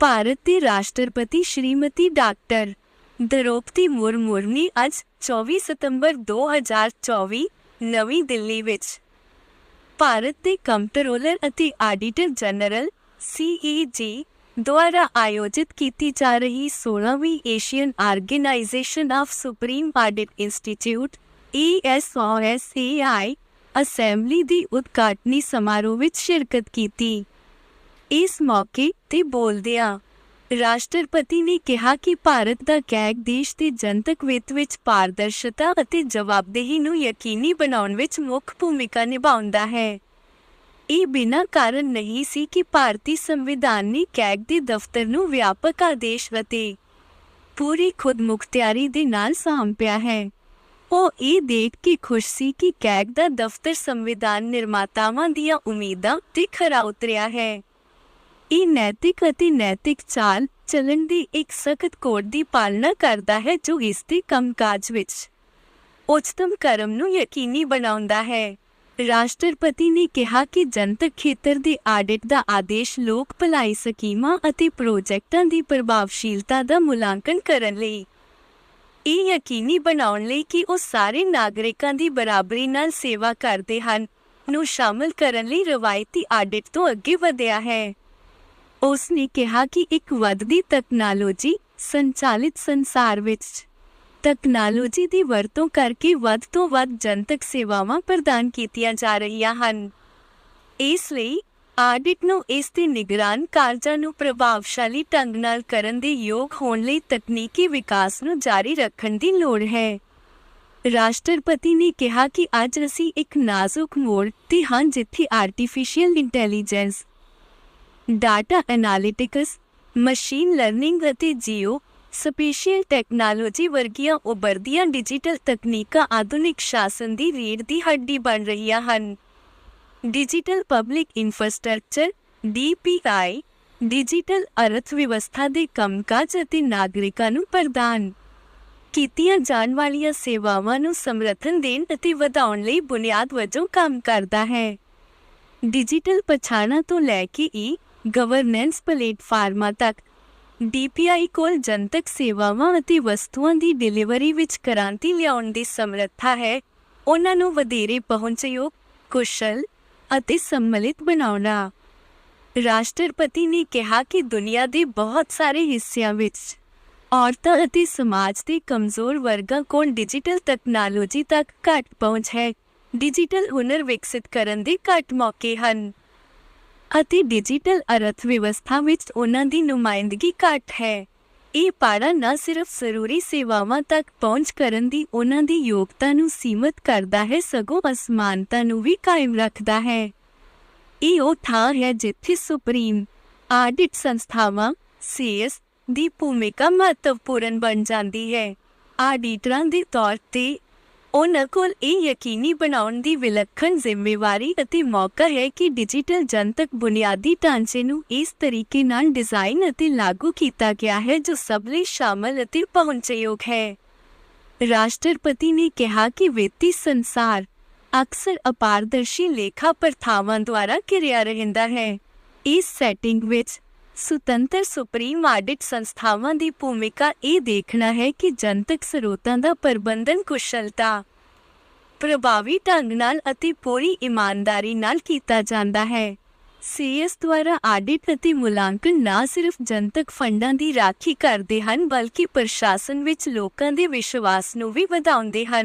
ਭਾਰਤ ਦੇ ਰਾਸ਼ਟਰਪਤੀ ਸ਼੍ਰੀਮਤੀ ਡਾਕਟਰ ਦ੍ਰੋਪਦੀ ਮੁਰਮੂ ਨੇ ਅੱਜ 24 ਸਤੰਬਰ 2024 ਨਵੀਂ ਦਿੱਲੀ ਵਿੱਚ ਭਾਰਤ ਦੇ ਕੰਪਟਰੋਲਰ ਅਤੇ ਆਡੀਟਰ ਜਨਰਲ ਸੀਏਜੀ ਦੁਆਰਾ ਆਯੋਜਿਤ ਕੀਤੀ ਜਾ ਰਹੀ 16ਵੀਂ Asian organisation of supreme audit institute ESOSAI assembly ਦੀ ਉਦਘਾਟਨੀ ਸਮਾਰੋਹ ਵਿੱਚ ਸ਼ਿਰਕਤ ਕੀਤੀ। ਇਸ ਮੌਕੇ ਤੇ ਬੋਲਦਿਆਂ ਰਾਸ਼ਟਰਪਤੀ ਨੇ ਕਿਹਾ ਕਿ ਭਾਰਤ ਦਾ ਕੈਗ ਦੇਸ਼ ਦੇ ਜਨਤਕ ਵਿੱਤ ਵਿੱਚ ਪਾਰਦਰਸ਼ਤਾ ਅਤੇ ਜਵਾਬਦੇਹੀ ਨੂੰ ਯਕੀਨੀ ਬਣਾਉਣ ਵਿੱਚ ਮੁੱਖ ਭੂਮਿਕਾ ਨਿਭਾਉਂਦਾ ਹੈ। ਇਹ ਬਿਨਾਂ ਕਾਰਨ ਨਹੀਂ ਸੀ ਕਿ ਭਾਰਤੀ ਸੰਵਿਧਾਨ ਨੇ ਕੈਗ ਦੇ ਦਫ਼ਤਰ ਨੂੰ ਵਿਆਪਕ ਆਦੇਸ਼ ਅਤੇ ਪੂਰੀ ਖੁਦਮੁਖਤਿਆਰੀ ਦੇ ਨਾਲ ਸਾਂਭਿਆ ਹੈ। ਉਹ ਇਹ ਦੇਖ ਕੇ ਖੁਸ਼ ਸੀ ਕਿ ਕੈਗ ਦਾ ਦਫ਼ਤਰ ਸੰਵਿਧਾਨ ਨਿਰਮਾਤਾਵਾਂ ਦੀਆਂ ਉਮੀਦਾਂ ਤੇ ਖਰਾ ਉਤਰਿਆ ਹੈ। ਇਹ ਨੈਤਿਕ ਅਤੇ ਨੈਤਿਕ ਚਾਲ ਚੱਲਣ ਦੀ ਇੱਕ ਸਖਤ ਕੋਡ ਦੀ ਪਾਲਣਾ ਕਰਦਾ ਹੈ ਜੋ ਇਸ ਦੇ ਕੰਮਕਾਜ ਵਿੱਚ ਉੱਚਤਮ ਕਰਮ ਨੂੰ ਯਕੀਨੀ ਬਣਾਉਂਦਾ ਹੈ। ਰਾਸ਼ਟਰਪਤੀ ਨੇ ਕਿਹਾ ਕਿ ਜਨਤਕ ਖੇਤਰ ਦੇ ਆਡਿਟ ਦਾ ਆਦੇਸ਼ ਲੋਕ ਭਲਾਈ ਸਕੀਮਾਂ ਅਤੇ ਪ੍ਰੋਜੈਕਟਾਂ ਦੀ ਪ੍ਰਭਾਵਸ਼ੀਲਤਾ ਦਾ ਮੁਲਾਂਕਣ ਕਰਨ ਲਈ। ਇਹ ਯਕੀਨੀ ਬਣਾਉਣ ਲਈ ਕਿ ਉਹ ਸਾਰੇ ਨਾਗਰਿਕਾਂ ਦੀ ਬਰਾਬਰੀ ਨਾਲ ਸੇਵਾ ਕਰਦੇ ਹਨ, ਨੂੰ ਸ਼ਾਮਲ ਕਰਨ ਲਈ ਰਵਾਇਤੀ ਆਡਿਟ ਤੋਂ ਅੱਗੇ ਵਧਿਆ ਹੈ। ਉਸ ਨੇ ਕਿਹਾ ਕਿ ਇੱਕ ਵੱਧਦੀ ਤਕਨਾਲੋਜੀ ਸੰਚਾਲਿਤ ਸੰਸਾਰ ਵਿੱਚ ਤਕਨਾਲੋਜੀ ਦੀ ਵਰਤੋਂ ਕਰਕੇ ਵੱਧ ਤੋਂ ਵੱਧ ਜਨਤਕ ਸੇਵਾਵਾਂ ਪ੍ਰਦਾਨ ਕੀਤੀਆਂ ਜਾ ਰਹੀਆਂ ਹਨ। ਇਸ ਲਈ ਆਡਿਟ ਨੂੰ ਇਸ ਦੇ ਨਿਗਰਾਨ ਕਾਰਜਾਂ ਨੂੰ ਪ੍ਰਭਾਵਸ਼ਾਲੀ ਢੰਗ ਨਾਲ ਕਰਨ ਦੇ ਯੋਗ ਹੋਣ ਲਈ ਤਕਨੀਕੀ ਵਿਕਾਸ ਨੂੰ ਜਾਰੀ ਰੱਖਣ ਦੀ ਲੋੜ ਹੈ। ਰਾਸ਼ਟਰਪਤੀ ਨੇ ਕਿਹਾ ਕਿ ਅੱਜ ਅਸੀਂ ਇੱਕ ਨਾਜ਼ੁਕ ਮੋੜ ਤੇ ਹਾਂ ਜਿੱਥੇ artificial intelligence data analytics machine learning ਅਤੇ ਜੀਓ ਸਪੇਸ਼ੀਅਲ ਟੈਕਨੋਲੋਜੀ ਵਰਗੀਆਂ ਉਭਰਦੀਆਂ ਡਿਜੀਟਲ ਤਕਨੀਕਾਂ ਆਧੁਨਿਕ ਸ਼ਾਸਨ ਦੀ ਰੀੜ ਦੀ ਹੱਡੀ ਬਣ ਰਹੀਆਂ ਹਨ। Digital public infrastructure DPI digital ਅਰਥ ਵਿਵਸਥਾ ਦੇ ਕੰਮਕਾਜ ਅਤੇ ਨਾਗਰਿਕਾਂ ਨੂੰ ਪ੍ਰਦਾਨ ਕੀਤੀਆਂ ਜਾਣ ਵਾਲੀਆਂ ਸੇਵਾਵਾਂ ਨੂੰ ਸਮਰਥਨ ਦੇਣ ਅਤੇ ਵਧਾਉਣ ਲਈ ਬੁਨਿਆਦ ਵਜੋਂ ਕੰਮ ਕਰਦਾ ਹੈ। ਡਿਜੀਟਲ ਪਛਾਣਾਂ ਤੋਂ ਲੈ ਕੇ ਈ ਗਵਰਨੈਂਸ ਪਲੇਟਫਾਰਮਾਂ ਤੱਕ। ਡੀਪੀਆਈ ਕੋਲ ਜਨਤਕ ਸੇਵਾਵਾਂ ਅਤੇ ਵਸਤੂਆਂ ਦੀ ਡਿਲੀਵਰੀ ਵਿੱਚ ਕ੍ਰਾਂਤੀ ਲਿਆਉਣ ਦੀ ਸਮਰੱਥਾ ਹੈ। ਉਹਨਾਂ ਨੂੰ ਵਧੇਰੇ ਪਹੁੰਚਯੋਗ, ਕੁਸ਼ਲ ਅਤੇ ਸੰਮਲਿਤ ਬਣਾਉਣਾ। ਰਾਸ਼ਟਰਪਤੀ ਨੇ ਕਿਹਾ ਕਿ ਦੁਨੀਆ ਦੇ ਬਹੁਤ ਸਾਰੇ ਹਿੱਸਿਆਂ ਵਿੱਚ ਔਰਤਾਂ ਅਤੇ ਸਮਾਜ ਦੇ ਕਮਜ਼ੋਰ ਵਰਗਾਂ ਕੋਲ ਡਿਜੀਟਲ ਤਕਨਾਲੋਜੀ ਤੱਕ ਘੱਟ ਪਹੁੰਚ ਹੈ। ਡਿਜੀਟਲ ਹੁਨਰ ਵਿਕਸਿਤ ਕਰਨ ਦੇ ਘੱਟ ਮੌਕੇ ਹਨ। ਅਤੇ ਡਿਜੀਟਲ ਅਰਥ ਵਿਵਸਥਾ ਵਿੱਚ ਉਹਨਾਂ ਦੀ ਨੁਮਾਇੰਦਗੀ ਘੱਟ ਹੈ। ਇਹ ਪਾੜਾ ਨਾ ਸਿਰਫ ਜ਼ਰੂਰੀ ਸੇਵਾਵਾਂ ਤੱਕ ਪਹੁੰਚ ਕਰਨ ਦੀ ਉਹਨਾਂ ਦੀ ਯੋਗਤਾ ਨੂੰ ਸੀਮਤ ਕਰਦਾ ਹੈ, ਸਗੋਂ ਅਸਮਾਨਤਾ ਨੂੰ ਵੀ ਕਾਇਮ ਰੱਖਦਾ ਹੈ। ਇਹ ਉਹ ਥਾਂ ਹੈ ਜਿੱਥੇ ਸੁਪਰੀਮ ਆਡਿਟ ਸੰਸਥਾਵਾਂ ਸੀਐਸ ਦੀ ਭੂਮਿਕਾ ਮਹੱਤਵਪੂਰਨ ਬਣ ਜਾਂਦੀ ਹੈ। ਆਡੀਟਰਾਂ ਦੇ ਤੌਰ ਤੇ ਉਹਨਾਂ ਕੋਲ ਇਹ ਯਕੀਨੀ ਬਣਾਉਣ ਦੀ ਵਿਲੱਖਣ ਜ਼ਿੰਮੇਵਾਰੀ ਅਤੇ ਮੌਕਾ ਹੈ ਕਿ ਡਿਜੀਟਲ ਜਨਤਕ ਬੁਨਿਆਦੀ ਢਾਂਚੇ ਨੂੰ ਇਸ ਤਰੀਕੇ ਨਾਲ ਡਿਜ਼ਾਈਨ ਅਤੇ ਲਾਗੂ ਕੀਤਾ ਗਿਆ ਹੈ ਜੋ ਸਭ ਲਈ ਸ਼ਾਮਲ ਅਤੇ ਪਹੁੰਚਯੋਗ ਹੈ। ਰਾਸ਼ਟਰਪਤੀ ਨੇ ਕਿਹਾ ਕਿ ਵਿੱਤੀ ਸੰਸਾਰ ਅਕਸਰ ਅਪਾਰਦਰਸ਼ੀ ਲੇਖਾ ਪ੍ਰਥਾਵਾਂ ਦੁਆਰਾ ਘਿਰਿਆ ਰਹਿੰਦਾ ਹੈ। ਇਸ ਸੈਟਿੰਗ ਵਿੱਚ ਸੁਤੰਤਰ ਸੁਪਰੀਮ ਆਡਿਟ ਸੰਸਥਾਵਾਂ ਦੀ ਭੂਮਿਕਾ ਇਹ ਦੇਖਣਾ ਹੈ ਕਿ ਜਨਤਕ ਸਰੋਤਾਂ ਦਾ ਪ੍ਰਬੰਧਨ ਕੁਸ਼ਲਤਾ, ਪ੍ਰਭਾਵੀ ਢੰਗ ਨਾਲ ਅਤੇ ਪੂਰੀ ਇਮਾਨਦਾਰੀ ਨਾਲ ਕੀਤਾ ਜਾਂਦਾ ਹੈ। ਸੀਐਸ ਦੁਆਰਾ ਆਡਿਟ ਅਤੇ ਮੁਲਾਂਕਣ ਨਾ ਸਿਰਫ ਜਨਤਕ ਫੰਡਾਂ ਦੀ ਰਾਖੀ ਕਰਦੇ ਹਨ, ਬਲਕਿ ਪ੍ਰਸ਼ਾਸਨ ਵਿੱਚ ਲੋਕਾਂ ਦੇ ਵਿਸ਼ਵਾਸ ਨੂੰ ਵੀ ਵਧਾਉਂਦੇ ਹਨ।